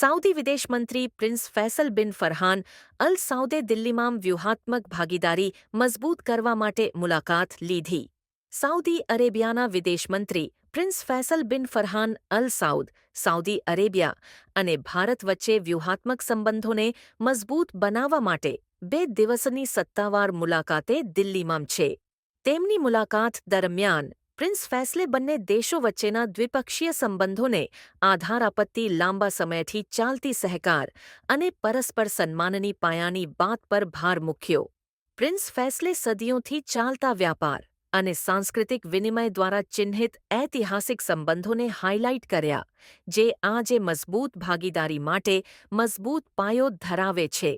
Saudi વિદેશ મંત્રી prince Faisal bin Farhan અલ સાઉદે દિલ્હીમાં વ્યૂહાત્મક ભાગીદારી મજબૂત કરવા માટે મુલાકાત લીધી. સાઉદી અરેબિયાના વિદેશ મંત્રી prince Faisal bin Farhan Al Saud, Saudi Arabia અને ભારત વચ્ચે વ્યૂહાત્મક સંબંધોને મજબૂત બનાવવા માટે બે દિવસની સત્તાવાર મુલાકાતે દિલ્હીમાં છે. તેમની મુલાકાત દરમિયાન પ્રિન્સ ફૈસલે બંને દેશો વચ્ચેના દ્વિપક્ષીય સંબંધોને આધાર આપત્તિ લાંબા સમયથી ચાલતી સહકાર અને પરસ્પર સન્માનની પાયાની વાત પર ભાર મૂક્યો. પ્રિન્સ ફૈસલે સદીઓથી ચાલતા વ્યાપાર અને સાંસ્કૃતિક વિનિમય દ્વારા ચિહ્નિત ઐતિહાસિક સંબંધોને હાઇલાઇટ કર્યા, જે આજે મજબૂત ભાગીદારી માટે મજબૂત પાયો ધરાવે છે.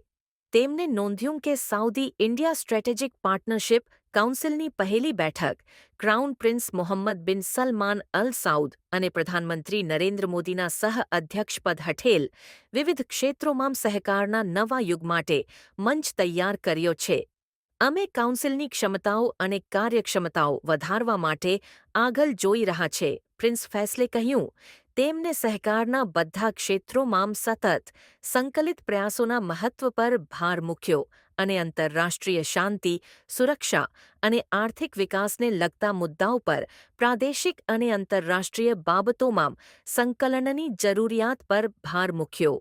તેમને નોંધ્યું કે સાઉદી ઇન્ડિયા સ્ટ્રેટેજિક પાર્ટનરશિપ કાઉન્સિલની પહેલી બેઠક ક્રાઉન પ્રિન્સ મોહમ્મદ બિન સલમાન અલ સાઉદ અને પ્રધાનમંત્રી નરેન્દ્ર મોદીના સહ અધ્યક્ષપદ હઠેલ વિવિધ ક્ષેત્રોમાં સહકારના નવા યુગ માટે મંચ તૈયાર કર્યો છે. અમે કાઉન્સિલની ક્ષમતાઓ અને કાર્યક્ષમતાઓ વધારવા માટે આગળ જોઈ રહ્યા છે, પ્રિન્સ ફેસલે કહ્યું. તેમને સહકારના બધા ક્ષેત્રોમાં સતત સંકલિત પ્રયાસોના મહત્વ પર ભાર મૂક્યો અને આંતરરાષ્ટ્રીય શાંતિ, સુરક્ષા અને આર્થિક વિકાસને લગતા મુદ્દાઓ પર પ્રાદેશિક અને આંતરરાષ્ટ્રીય બાબતોમાં સંકલનની જરૂરિયાત પર ભાર મૂક્યો.